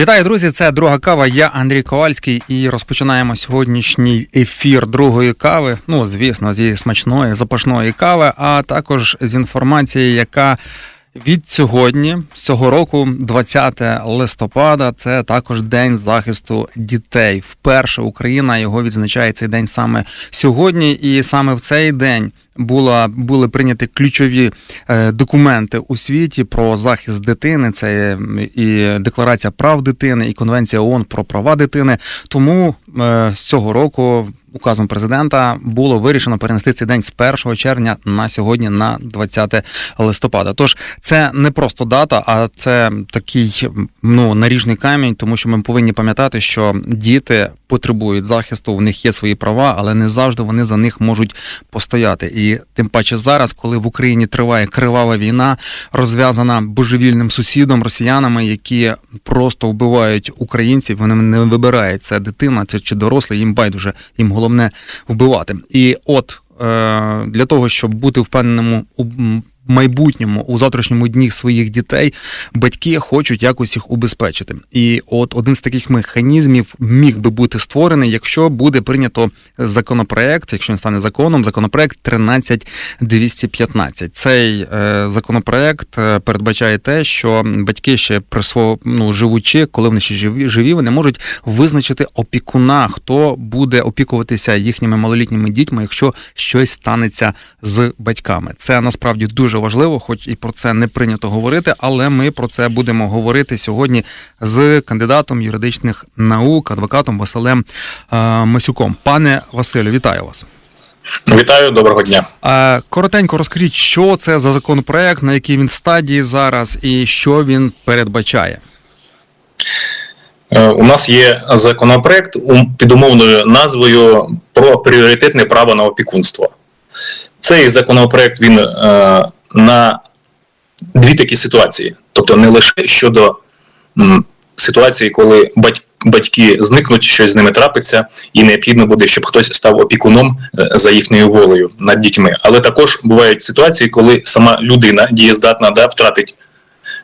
Вітаю, друзі! Це друга кава. Я Андрій Ковальський і розпочинаємо сьогоднішній ефір другої кави. Ну, звісно, зі смачної запашної кави, а також з інформації, яка від сьогодні, з цього року, 20 листопада, це також день захисту дітей. Вперше Україна його відзначає цей день саме сьогодні, і саме в цей день. Була були прийняті ключові е, документи у світі про захист дитини. Це і декларація прав дитини, і конвенція ООН про права дитини. Тому е, з цього року указом президента було вирішено перенести цей день з 1 червня на сьогодні, на 20 листопада. Тож це не просто дата, а це такий ну наріжний камінь, тому що ми повинні пам'ятати, що діти потребують захисту, у них є свої права, але не завжди вони за них можуть постояти. І тим паче зараз, коли в Україні триває кривава війна, розв'язана божевільним сусідом, росіянами, які просто вбивають українців, вони не вибирають це дитина, це чи дорослий, їм байдуже, їм головне вбивати. І от е, для того, щоб бути впевненому у майбутньому у завтрашньому дні своїх дітей батьки хочуть якось їх убезпечити. І от один з таких механізмів міг би бути створений, якщо буде прийнято законопроект, якщо він стане законом, законопроект 13215. Цей е, законопроект е, передбачає те, що батьки ще при свого ну живучи, коли вони ще живі, живі, вони можуть визначити опікуна, хто буде опікуватися їхніми малолітніми дітьми, якщо щось станеться з батьками. Це насправді дуже важливо, хоч і про це не прийнято говорити, але ми про це будемо говорити сьогодні з кандидатом юридичних наук, адвокатом Василем е, Масюком. Пане Василю, вітаю вас. Вітаю, доброго дня. Е, Коротенько розкажіть, що це за законопроект, на якій він стадії зараз, і що він передбачає. Е, У нас є законопроект під умовною назвою про пріоритетне право на опікунство. Цей законопроект він е, на дві такі ситуації, тобто не лише щодо м, ситуації, коли бать- батьки зникнуть, щось з ними трапиться, і необхідно буде, щоб хтось став опікуном е, за їхньою волею над дітьми. Але також бувають ситуації, коли сама людина дієздатна да, втратить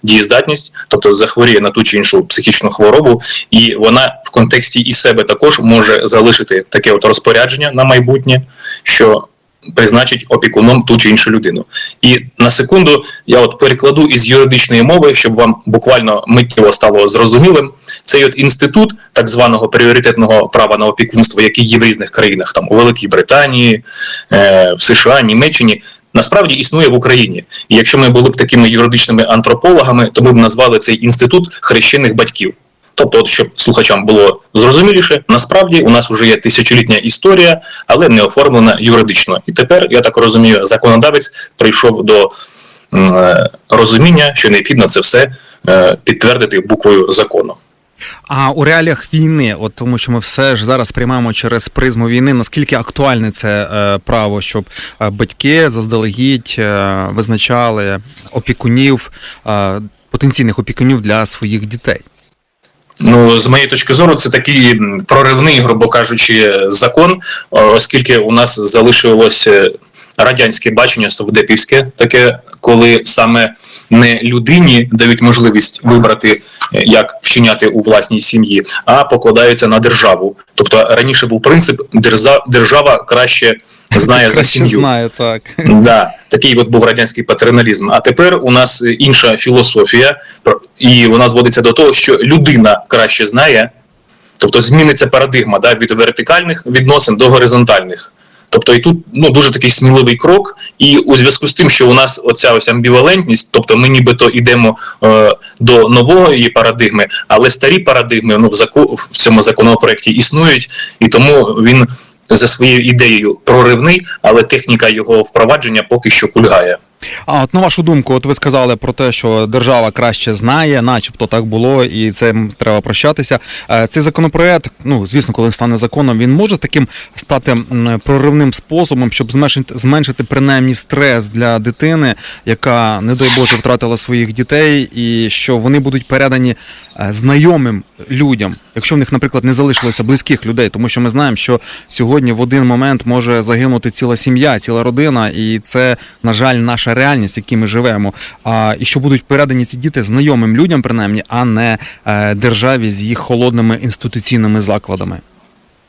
дієздатність, тобто захворіє на ту чи іншу психічну хворобу, і вона в контексті і себе також може залишити таке от розпорядження на майбутнє, що призначить опікуном ту чи іншу людину. І на секунду я от перекладу із юридичної мови, щоб вам буквально миттєво стало зрозумілим. Цей от інститут так званого пріоритетного права на опікунство, який є в різних країнах, там у Великій Британії, е, в США, Німеччині. Насправді існує в Україні, і якщо ми були б такими юридичними антропологами, то ми б назвали цей інститут хрещених батьків. Тобто, от, щоб слухачам було зрозуміліше, насправді у нас вже є тисячолітня історія, але не оформлена юридично. І тепер, я так розумію, законодавець прийшов до е, розуміння, що необхідно це все е, підтвердити буквою закону. А у реаліях війни, от тому що ми все ж зараз приймаємо через призму війни, наскільки актуальне це е, право, щоб е, батьки заздалегідь е, визначали опікунів, е, потенційних опікунів для своїх дітей? Ну, з моєї точки зору, це такий проривний, грубо кажучи, закон, е, оскільки у нас залишилося радянське бачення совдепівське, таке, коли саме не людині дають можливість вибрати, е, як вчиняти у власній сім'ї, а покладаються на державу. Тобто раніше був принцип держава краще знає за сім'ю. знаю, так. Да, такий от був радянський патерналізм. А тепер у нас інша філософія, і вона зводиться до того, що людина краще знає, тобто зміниться парадигма да, від вертикальних відносин до горизонтальних. Тобто і тут ну дуже такий сміливий крок, і у зв'язку з тим, що у нас оця ось амбівалентність, тобто ми нібито йдемо е, до нової парадигми, але старі парадигми ну в зако в цьому законопроекті існують, і тому він за своєю ідеєю проривний, але техніка його впровадження поки що кульгає. А от на вашу думку, от ви сказали про те, що держава краще знає, начебто так було, і цим треба прощатися. Е, Цей законопроект, ну звісно, коли стане законом, він може таким стати проривним способом, щоб зменшити, зменшити принаймні стрес для дитини, яка, не дай Боже, втратила своїх дітей, і що вони будуть передані е, знайомим людям, якщо в них, наприклад, не залишилося близьких людей, тому що ми знаємо, що сьогодні в один момент може загинути ціла сім'я, ціла родина, і це, на жаль, наша реальність, в якій ми живемо. А і що будуть передані ці діти знайомим людям, принаймні, а не е, державі з їх холодними інституційними закладами.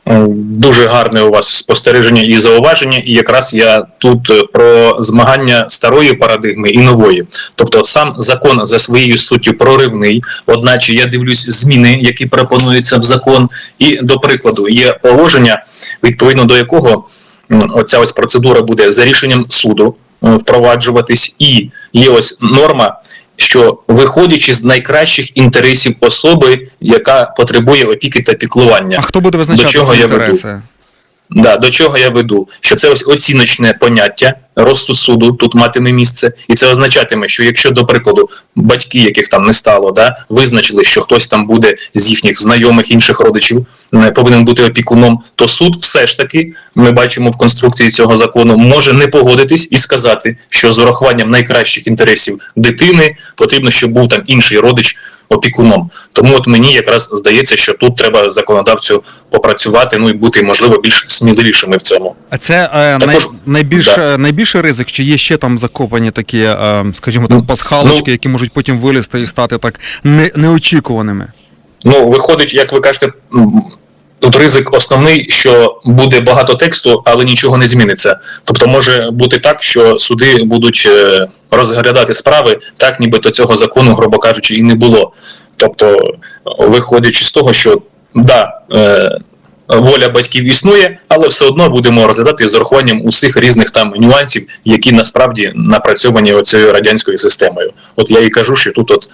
Е, Дуже гарне у вас спостереження і зауваження, і якраз я тут е, про змагання старої парадигми і нової. Тобто, сам закон за своєю суттю проривний, одначе я дивлюсь зміни, які пропонуються в закон. І до прикладу, є положення, відповідно до якого оця ось процедура буде за рішенням суду е, впроваджуватись, і є ось норма. Що виходячи з найкращих інтересів особи, яка потребує опіки та піклування, А хто буде визначати чого ці я веду? Да, до чого я веду? Що це ось оціночне поняття розсуд суду тут матиме місце, і це означатиме, що якщо, до прикладу, батьки, яких там не стало, да, визначили, що хтось там буде з їхніх знайомих інших родичів, не повинен бути опікуном, то суд все ж таки ми бачимо в конструкції цього закону, може не погодитись і сказати, що з урахуванням найкращих інтересів дитини потрібно, щоб був там інший родич опікуном. Тому от мені якраз здається, що тут треба законодавцю попрацювати, ну і бути можливо більш сміливішими в цьому. А це е, най, найбільш, да. е, найбільший ризик, чи є ще там закопані такі, е, скажімо там Ну, пасхалочки, ну- які можуть потім вилізти і стати так не, неочікуваними? Ну, виходить, як ви кажете, тут ризик основний, що буде багато тексту, але нічого не зміниться. Тобто може бути так, що суди будуть е, розглядати справи так, нібито цього закону, грубо кажучи, і не було. Тобто, виходячи з того, що да, е, воля батьків існує, але все одно будемо розглядати з урахуванням усіх різних там нюансів, які насправді напрацьовані оцією радянською системою. От я і кажу, що тут от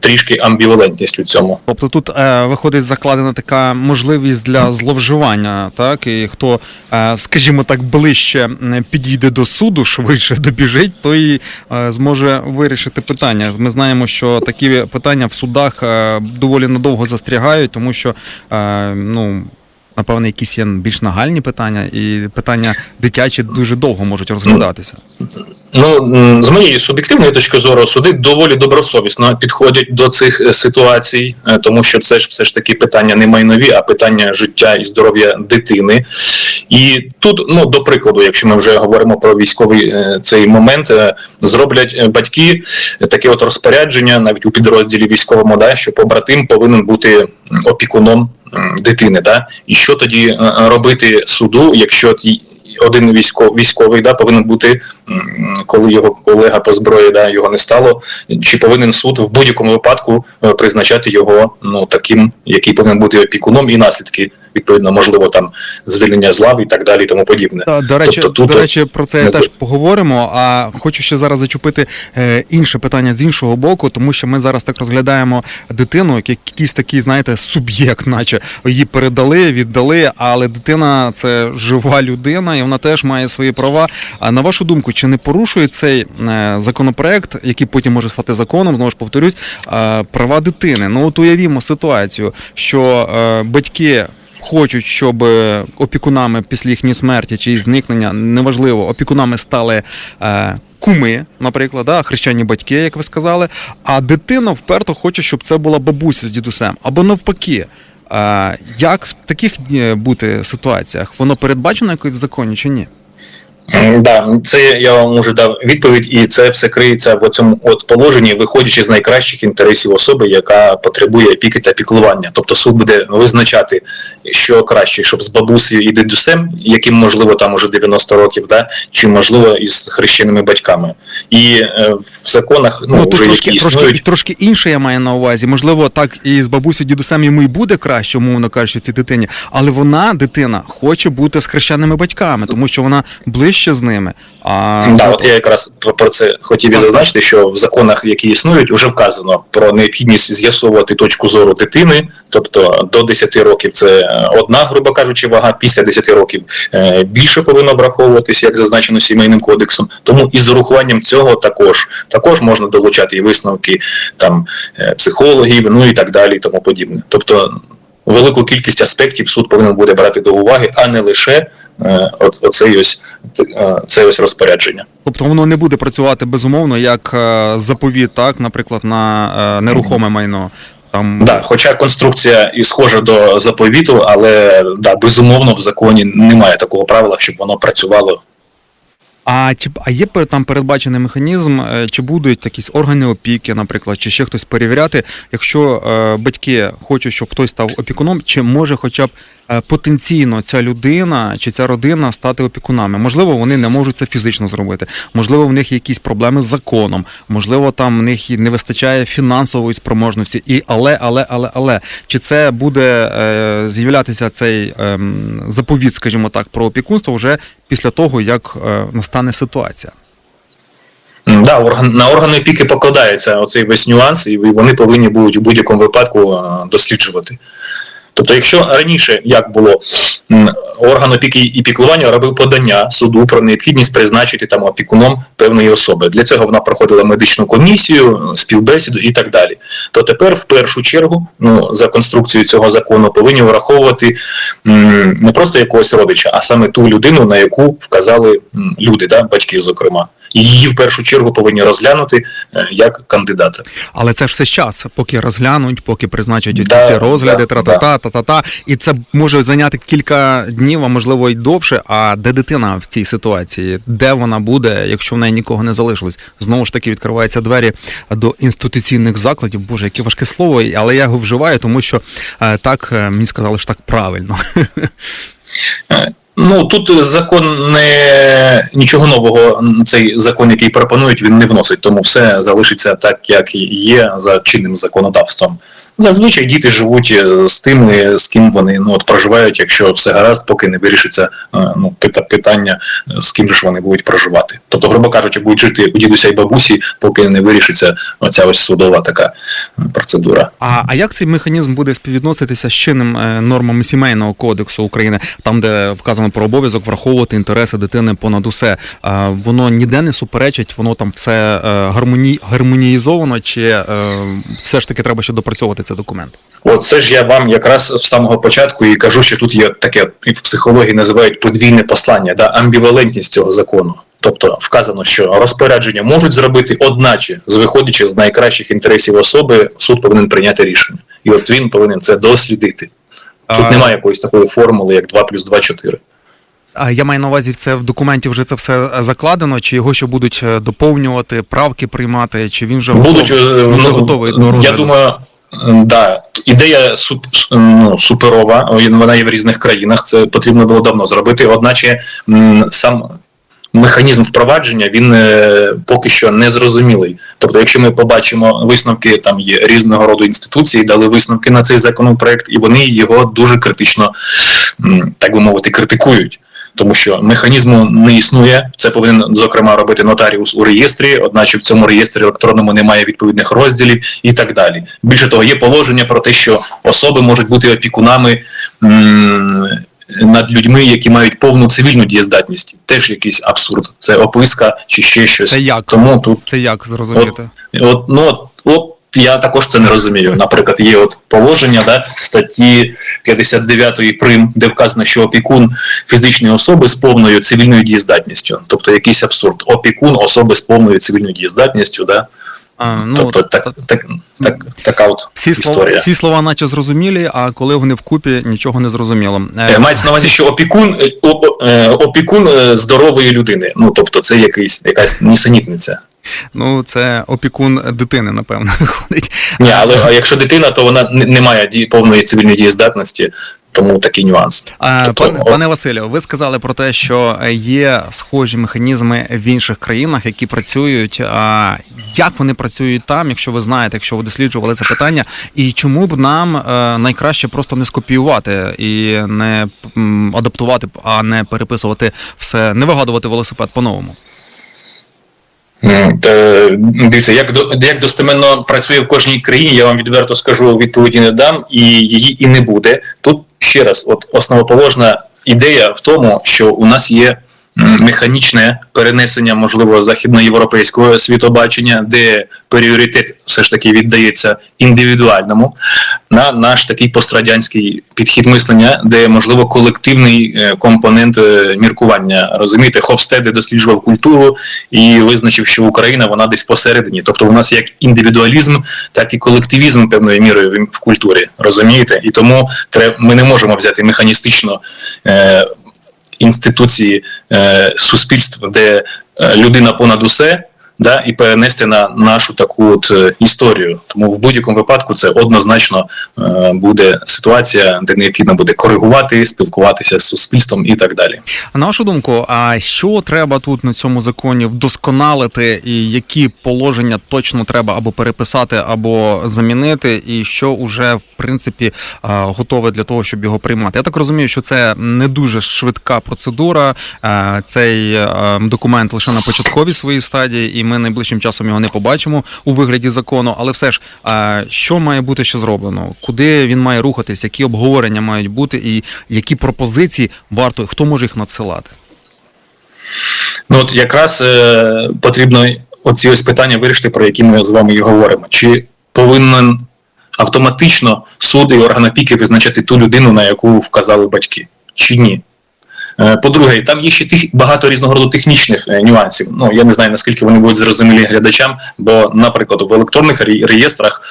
трішки амбівалентність у цьому. Тобто тут е, виходить закладена така можливість для зловживання, так і хто, е, скажімо так, ближче підійде до суду, швидше добіжить, той е, зможе вирішити питання. Ми знаємо, що такі питання в судах е, доволі надовго застрягають, тому що е, ну. Напевне, якісь є більш нагальні питання, і питання дитячі дуже довго можуть розглядатися. Ну, з моєї суб'єктивної точки зору, суди доволі добросовісно підходять до цих е, ситуацій, е, тому що це ж все ж таки питання не майнові, а питання життя і здоров'я дитини. І тут, ну до прикладу, якщо ми вже говоримо про військовий е, цей момент, зроблять батьки таке от розпорядження, навіть у підрозділі військовому, да, що побратим повинен бути опікуном дитини. Да? І що тоді е, робити суду, якщо один військовий, військовий да, повинен бути, коли його колега по зброї да, його не стало, чи повинен суд в будь-якому випадку е, призначати його ну, таким, який повинен бути опікуном, і наслідки, відповідно, можливо, там звільнення з лав і так далі, і тому подібне. Та, До речі, Тобто тут до речі, про це не теж поговоримо. А хочу ще зараз зачепити е, інше питання з іншого боку, тому що ми зараз так розглядаємо дитину, як якийсь такий, знаєте, суб'єкт, наче її передали, віддали, але дитина це жива людина, і вона теж має свої права. А на вашу думку, чи не порушує цей е, законопроект, який потім може стати законом, знову ж повторюсь, е, права дитини? Ну от уявімо ситуацію, що батьки хочуть, щоб е, опікунами після їхньої смерті чи зникнення, неважливо, опікунами стали. Е, Куми, наприклад, да, хрещені батьки, як ви сказали, а дитина вперто хоче, щоб це була бабуся з дідусем, або навпаки. Е, як в таких бути ситуаціях? Воно передбачено якось в законі чи ні? Да, це я вам уже дав відповідь, і це все криється в цьому от положенні, виходячи з найкращих інтересів особи, яка потребує опіки та піклування. Тобто суд буде визначати, що краще, щоб з бабусею і дідусем, яким можливо там уже 90 років, да, чи можливо із хрещеними батьками. І е, в законах ну, тут вже трошки, які трошки, існують. трошки інше я маю на увазі. Можливо, так і з бабусею дідусем йому і буде краще, умовно кажучи, цій дитині, але вона, дитина, хоче бути з хрещеними батьками, тому що вона ближче більше з ними. А Да, от я якраз про про це хотів і зазначити, що в законах, які існують, вже вказано про необхідність з'ясовувати точку зору дитини, тобто до 10 років це одна, грубо кажучи, вага, після 10 років е, більше повинно враховуватися, як зазначено сімейним кодексом. Тому із урахуванням цього також також можна долучати і висновки там е, психологів, ну і так далі, і тому подібне. Тобто велику кількість аспектів суд повинен буде брати до уваги, а не лише е, оц- оцей ось е, це ось розпорядження. Тобто воно не буде працювати безумовно як е, заповіт, так, наприклад, на нерухоме майно. Там Да, хоча конструкція і схожа до заповіту, але да, безумовно в законі немає такого правила, щоб воно працювало. А чи а є там передбачений механізм, е, чи будуть якісь органи опіки, наприклад, чи ще хтось перевіряти, якщо е, батьки хочуть, щоб хтось став опікуном, чи може хоча б потенційно ця людина чи ця родина стати опікунами? Можливо, вони не можуть це фізично зробити. Можливо, в них якісь проблеми з законом, можливо, там в них не вистачає фінансової спроможності, і але, але, але, але чи це буде е, з'являтися цей ем, заповіт, скажімо так, про опікунство вже після того, як е, настане ситуація? Да, орган, на органи опіки покладається оцей весь нюанс, і вони повинні будуть у будь-якому випадку е, досліджувати. Тобто, якщо раніше як було, орган опіки і піклування робив подання суду про необхідність призначити там опікуном певної особи. Для цього вона проходила медичну комісію, співбесіду і так далі. То тепер, в першу чергу, ну за конструкцією цього закону, повинні враховувати не просто якогось родича, а саме ту людину, на яку вказали люди, да, батьки, зокрема. І її в першу чергу повинні розглянути е, як кандидата. Але це ж все час, поки розглянуть, поки призначать ці Да, всі розгляди, да, тра-та-та, та-та-та. І це може зайняти кілька днів, а можливо й довше. А де дитина в цій ситуації? Де вона буде, якщо в неї нікого не залишилось? Знову ж таки відкриваються двері до інституційних закладів. Боже, яке важке слово, але я його вживаю, тому що е, так е, мені сказали, що так правильно. Ну тут закон не нічого нового. Цей закон, який пропонують, він не вносить, тому все залишиться так, як є за чинним законодавством. Зазвичай діти живуть е, з тими, з ким вони ну от проживають, якщо все гаразд, поки не вирішиться е, ну питання, е, з ким ж вони будуть проживати. Тобто, грубо кажучи, будуть жити у дідуся і бабусі, поки не вирішиться оця ось судова така процедура. А, а як цей механізм буде співвідноситися з чинним е, нормами сімейного кодексу України, там де вказано про обов'язок враховувати інтереси дитини понад усе? Воно ніде не суперечить, воно там все е, гармоні, гармоніїзовано, чи е, все ж таки треба ще допрацьовувати цей документ? От це ж я вам якраз з самого початку і кажу, що тут є таке в психології називають подвійне послання, да, амбівалентність цього закону. Тобто вказано, що розпорядження можуть зробити, одначе, з виходячи з найкращих інтересів особи, суд повинен прийняти рішення. І от він повинен це дослідити. Тут А, немає якоїсь такої формули, як 2 плюс 2 – 4. А я маю на увазі, це в документі вже це все закладено, чи його ще будуть е, доповнювати, правки приймати, чи він вже Будуть готовий, е, вже ну, готовий до я думаю, да, ідея суп, ну, суперова. Вона є в різних країнах. Це потрібно було давно зробити. Одначе сам механізм впровадження він е, поки що не зрозумілий. Тобто, якщо ми побачимо висновки, там є різного роду інституції, дали висновки на цей законопроект, і вони його дуже критично, так би мовити, критикують. Тому що механізму не існує, це повинен зокрема робити нотаріус у реєстрі, одначе в цьому реєстрі електронному немає відповідних розділів і так далі. Більше того, є положення про те, що особи можуть бути опікунами над людьми, які мають повну цивільну дієздатність. Теж якийсь абсурд. Це описка чи ще щось. Це як? Тому тут Це як зрозуміти? От, ну, от, от я також це не розумію. Наприклад, є от положення да, статті 59 прим, де вказано, що опікун фізичної особи з повною цивільною дієздатністю. Тобто якийсь абсурд. Опікун особи з повною цивільною дієздатністю, да? А, ну, тобто так, та- так, так, така от Всі слова, історія. всі слова наче зрозумілі, а коли вони вкупі, нічого не зрозуміло. Е, Е, Мається на увазі, що опікун, е, опікун здорової людини. Ну тобто, це якийсь якась нісенітниця. Ну, це опікун дитини, напевно, виходить. Ні, але а якщо дитина, то вона не, має ді- повної цивільної дієздатності, тому такий нюанс. А, Тобто, пане, о- пане Василю, ви сказали про те, що є схожі механізми в інших країнах, які працюють. А як вони працюють там, якщо ви знаєте, якщо ви досліджували це питання, і чому б нам е, найкраще просто не скопіювати і не адаптувати, а не переписувати все, не вигадувати велосипед по-новому. Та, Дивіться, як до як достеменно працює в кожній країні, я вам відверто скажу, відповіді не дам, і її і не буде. Тут ще раз, от основоположна ідея в тому, що у нас є механічне перенесення, можливо, західноєвропейського світобачення, де пріоритет все ж таки віддається індивідуальному, на наш такий пострадянський підхід мислення, де можливо колективний е, компонент е, міркування. Розумієте, Хопстеде досліджував культуру і визначив, що Україна вона десь посередині. Тобто, у нас як індивідуалізм, так і колективізм певною мірою в- культурі. Розумієте? І тому треб- ми не можемо взяти механістично. Інституції е, суспільств, де е, людина понад усе, да, і перенести на нашу таку от е, історію. Тому в будь-якому випадку це однозначно е, буде ситуація, де необхідно буде коригувати, спілкуватися з суспільством і так далі. На вашу думку, а що треба тут на цьому законі вдосконалити, і які положення точно треба або переписати, або замінити, і що вже в принципі а, готове для того, щоб його приймати? Я так розумію, що це не дуже швидка процедура. Цей документ лише на початковій своїй стадії, і ми найближчим часом його не побачимо у вигляді закону. Але все ж, що має бути ще зроблено? Куди він має рухатись? Які обговорення мають бути, і які пропозиції варто хто може їх надсилати? Ну от якраз е, потрібно оці ось питання вирішити, про які ми з вами і говоримо. Чи повинен автоматично суд і орган опіки визначати ту людину, на яку вказали батьки, чи ні? Е, По-друге, там є ще тих багато різного роду технічних е, нюансів. Ну я не знаю наскільки вони будуть зрозумілі глядачам, бо, наприклад, в електронних реєстрах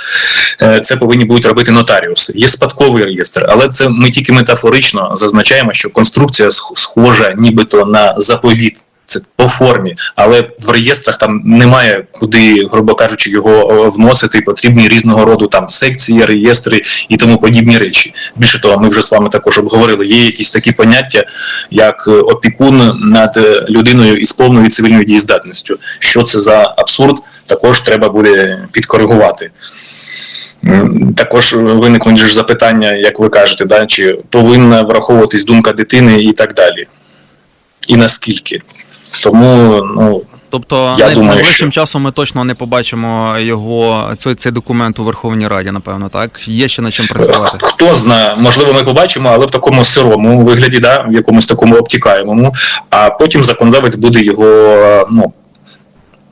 е, це повинні будуть робити нотаріуси. Є спадковий реєстр, але це ми тільки метафорично зазначаємо, що конструкція схожа, нібито на заповіт. Це по формі, але в реєстрах там немає куди, грубо кажучи, його е, вносити. Потрібні різного роду там секції, реєстри і тому подібні речі. Більше того, ми вже з вами також обговорили. Є якісь такі поняття, як е, опікун над е, людиною із повною цивільною дієздатністю. Що це за абсурд? Також треба буде підкоригувати. Також виникнуть ж запитання, як ви кажете, да, чи повинна враховуватись думка дитини і так далі. І наскільки. Тому ну, Тобто Я най- думаю, найближчим що- часом ми точно не побачимо його цей, цей документ у Верховній Раді, напевно, так? Є ще над чим працювати. Хто знає, можливо, ми побачимо, але в такому сирому вигляді, да, в якомусь такому обтікаємому, а потім законодавець буде його ну,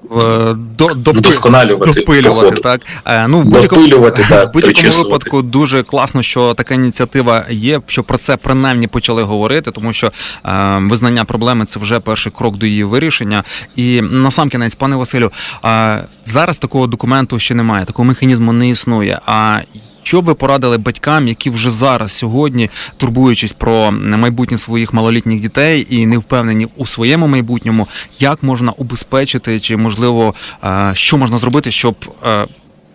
До, допи- вдосконалювати. допилювати, так? Е, Ну, в будь-якому, Допилювати, так, в будь-якому випадку дуже класно, що така ініціатива є, що про це принаймні почали говорити, тому що е, визнання проблеми це вже перший крок до її вирішення. І насамкінець, пане Василю, е, зараз такого документу ще немає, такого механізму не існує. А що б ви порадили батькам, які вже зараз сьогодні, турбуючись про майбутнє своїх малолітніх дітей і не впевнені у своєму майбутньому, як можна убезпечити, чи можливо, е, що можна зробити, щоб е,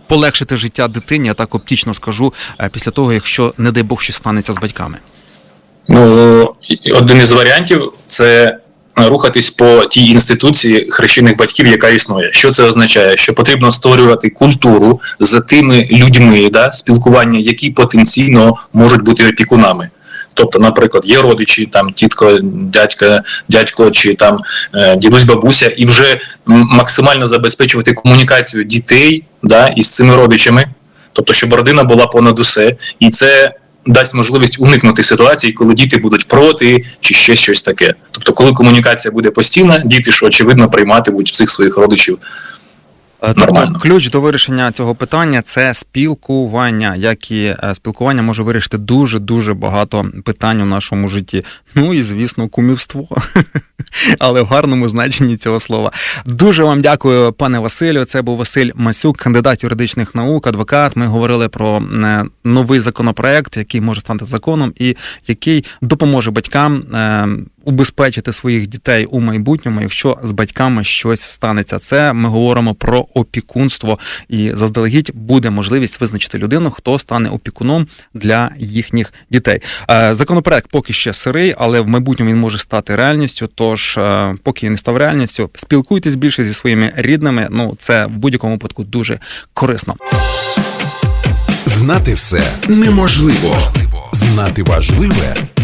полегшити життя дитині, я так оптично скажу, е, після того, якщо не дай Бог щось станеться з батьками. Ну, один із варіантів це рухатись по тій інституції хрещених батьків, яка існує. Що це означає? Що потрібно створювати культуру з тими людьми, да, спілкування, які потенційно можуть бути опікунами. Тобто, наприклад, є родичі, там тітко, дядька, дядько чи там е, дідусь, бабуся, і вже максимально забезпечувати комунікацію дітей да, із цими родичами, тобто, щоб родина була понад усе, і це дасть можливість уникнути ситуації, коли діти будуть проти чи ще щось таке. Тобто, коли комунікація буде постійна, діти ж очевидно прийматимуть всіх своїх родичів. Е, Тобто ключ до вирішення цього питання це спілкування, як і е, спілкування може вирішити дуже дуже багато питань у нашому житті. Ну і звісно, кумівство, але в гарному значенні цього слова. Дуже вам дякую, пане Василю. Це був Василь Масюк, кандидат юридичних наук, адвокат. Ми говорили про е, новий законопроект, який може стати законом, і який допоможе батькам убезпечити своїх дітей у майбутньому, якщо з батьками щось станеться. Це ми говоримо про опікунство, і заздалегідь буде можливість визначити людину, хто стане опікуном для їхніх дітей. Е, Законопроект поки ще сирий, але в майбутньому він може стати реальністю. Тож, е, поки він не став реальністю, спілкуйтесь більше зі своїми рідними. Ну це в будь-якому випадку дуже корисно. Знати все неможливо. Знати важливе